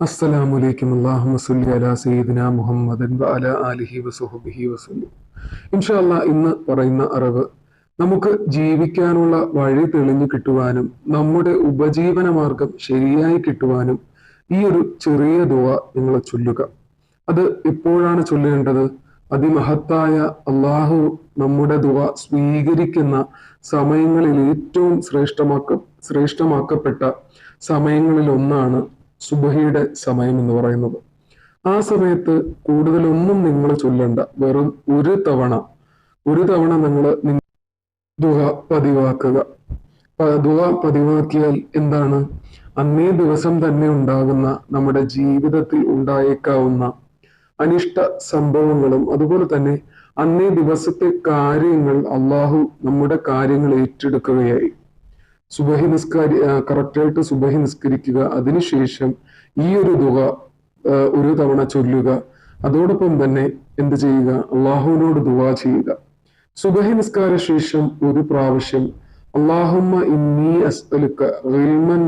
അസ്സലാമലൈക്കും അള്ളാഹു സുല്ലി അലാ സയ്യിദിന മുഹമ്മദൻ വ അല ആലിഹി വസുഹബിഹി വസല്ലം. ഇൻഷാല്ല ഇന്ന് പറയുന്ന അറിവ് നമുക്ക് ജീവിക്കാനുള്ള വഴി തെളിഞ്ഞു കിട്ടുവാനും നമ്മുടെ ഉപജീവന മാർഗം ശരിയായി കിട്ടുവാനും ഈ ഒരു ചെറിയ ദുവ നിങ്ങൾ ചൊല്ലുക. അത് എപ്പോഴാണ് ചൊല്ലേണ്ടത്? അതിമഹത്തായ അള്ളാഹു നമ്മുടെ ദുവ സ്വീകരിക്കുന്ന സമയങ്ങളിൽ ഏറ്റവും ശ്രേഷ്ഠമാക്ക ശ്രേഷ്ഠമാക്കപ്പെട്ട സമയങ്ങളിൽ ഒന്നാണ് സുബഹിയുടെ സമയം എന്ന് പറയുന്നത്. ആ സമയത്ത് കൂടുതലൊന്നും നിങ്ങൾ ചൊല്ലണ്ട. വെറും ഒരു തവണ ഒരു തവണ നിങ്ങൾ ദുഹ പതിവാക്കുക. ദുഹ പതിവാക്കിയാൽ എന്താണ്? അന്നേ ദിവസം തന്നെ ഉണ്ടാകുന്ന നമ്മുടെ ജീവിതത്തിൽ ഉണ്ടായേക്കാവുന്ന അനിഷ്ട സംഭവങ്ങളും അതുപോലെ തന്നെ അന്നേ ദിവസത്തെ കാര്യങ്ങൾ അള്ളാഹു നമ്മുടെ കാര്യങ്ങൾ ഏറ്റെടുക്കുകയായി. സുബഹി നിസ്കാരി കറക്റ്റായിട്ട് സുബഹി നിസ്കരിക്കുക. അതിനുശേഷം ഈ ഒരു തുക ഒരു തവണ ചൊല്ലുക. അതോടൊപ്പം തന്നെ എന്ത് ചെയ്യുക? അള്ളാഹുവിനോട് ദുവാ ചെയ്യുക. സുബഹി നിസ്കാര ശേഷം ഒരു പ്രാവശ്യം അള്ളാഹുമ്മ ഇന്നി അസ്അലുക ഗിൽമൻ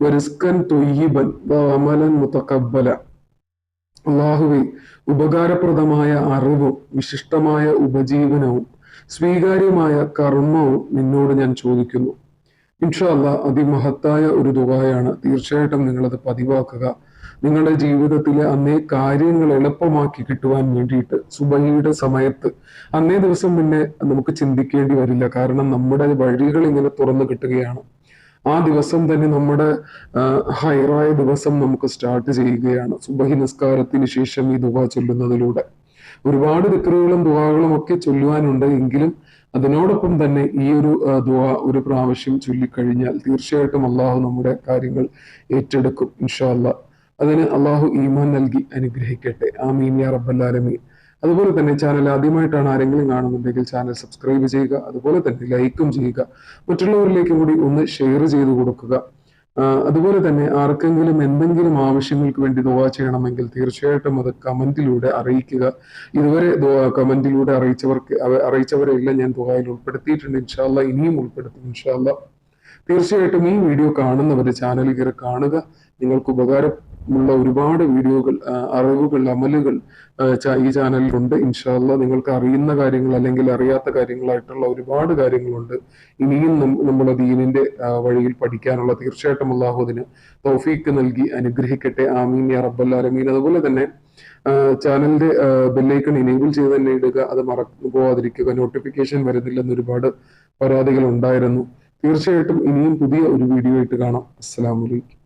വറിസ്കൻ തൊയ്യിബൻ വഅമലൻ മുതഖബ്ബല ഉപകാരപ്രദമായ അറിവും വിശിഷ്ടമായ ഉപജീവനവും സ്വീകാര്യമായ കർമ്മവും നിന്നോട് ഞാൻ ചോദിക്കുന്നു. ഇൻഷാല്ല അതിമഹത്തായ ഒരു ദുബായാണ് തീർച്ചയായിട്ടും നിങ്ങളത് പതിവാക്കുക. നിങ്ങളുടെ ജീവിതത്തിലെ അന്നേ കാര്യങ്ങൾ എളുപ്പമാക്കി കിട്ടുവാൻ വേണ്ടിയിട്ട് സുബഹിയുടെ സമയത്ത് അന്നേ ദിവസം പിന്നെ നമുക്ക് ചിന്തിക്കേണ്ടി വരില്ല. കാരണം നമ്മുടെ വഴികൾ ഇങ്ങനെ തുറന്നു കിട്ടുകയാണ്. ആ ദിവസം തന്നെ നമ്മുടെ ഹൈറായ ദിവസം നമുക്ക് സ്റ്റാർട്ട് ചെയ്യുകയാണ്. സുബഹി നിസ്കാരത്തിന് ശേഷം ഈ ദുബ ചൊല്ലുന്നതിലൂടെ. ഒരുപാട് ദിക്കറുകളും ദുവാകളും ഒക്കെ ചൊല്ലുവാനുണ്ട്. എങ്കിലും അതിനോടൊപ്പം തന്നെ ഈ ഒരു ദുവ ഒരു പ്രാവശ്യം ചൊല്ലിക്കഴിഞ്ഞാൽ തീർച്ചയായിട്ടും അള്ളാഹു നമ്മുടെ കാര്യങ്ങൾ ഏറ്റെടുക്കും ഇൻഷാല്ല അതിന് അള്ളാഹു ഈമാൻ നൽകി അനുഗ്രഹിക്കട്ടെ. ആമീൻ യാ റബ്ബല്ലാലമീൻ അതുപോലെ തന്നെ ചാനൽ ആദ്യമായിട്ടാണ് ആരെങ്കിലും കാണുന്നുണ്ടെങ്കിൽ ചാനൽ സബ്സ്ക്രൈബ് ചെയ്യുക. അതുപോലെ തന്നെ ലൈക്കും ചെയ്യുക. മറ്റുള്ളവരിലേക്കും കൂടി ഒന്ന് ഷെയർ ചെയ്ത് കൊടുക്കുക. അതുപോലെ തന്നെ ആർക്കെങ്കിലും എന്തെങ്കിലും ആവശ്യങ്ങൾക്ക് വേണ്ടി ദുവാ ചെയ്യണമെങ്കിൽ തീർച്ചയായിട്ടും അത് കമന്റിലൂടെ അറിയിക്കുക. ഇതുവരെ കമന്റിലൂടെ അറിയിച്ചവർക്ക് അവ- അറിയിച്ചവരെ എല്ലാം ഞാൻ ദുവായിൽ ഉൾപ്പെടുത്തിയിട്ടുണ്ട്. ഇൻഷാല്ല ഇനിയും ഉൾപ്പെടുത്തും ഇൻഷാല്ല തീർച്ചയായിട്ടും ഈ വീഡിയോ കാണുന്നവർ ചാനൽ കയറി കാണുക. നിങ്ങൾക്ക് ഉപകാരമുള്ള ഒരുപാട് വീഡിയോകൾ അറിവുകൾ അമലുകൾ ഈ ചാനലിലുണ്ട് ഇൻഷാല്ല നിങ്ങൾക്ക് അറിയുന്ന കാര്യങ്ങൾ അല്ലെങ്കിൽ അറിയാത്ത കാര്യങ്ങളായിട്ടുള്ള ഒരുപാട് കാര്യങ്ങളുണ്ട്. ഇനിയും നമ്മൾ ദീനിന്റെ വഴിയിൽ പഠിക്കാനുള്ള തീർച്ചയായിട്ടും അള്ളാഹുദിന് തോഫീക്ക് നൽകി അനുഗ്രഹിക്കട്ടെ. ആമീൻ യാ റബ്ബല്ലാലമീൻ അതുപോലെ തന്നെ ചാനലിന്റെ ബെല്ലൈക്കൺ ഇനേബിൾ ചെയ്ത് തന്നെ ഇടുക. അത് മറന്നു പോവാതിരിക്കുക. നോട്ടിഫിക്കേഷൻ വരുന്നില്ലെന്ന് ഒരുപാട് പരാതികൾ ഉണ്ടായിരുന്നു. തീർച്ചയായിട്ടും ഇനിയും പുതിയ ഒരു വീഡിയോ ആയിട്ട് കാണാം. അസ്സലാമലൈക്കും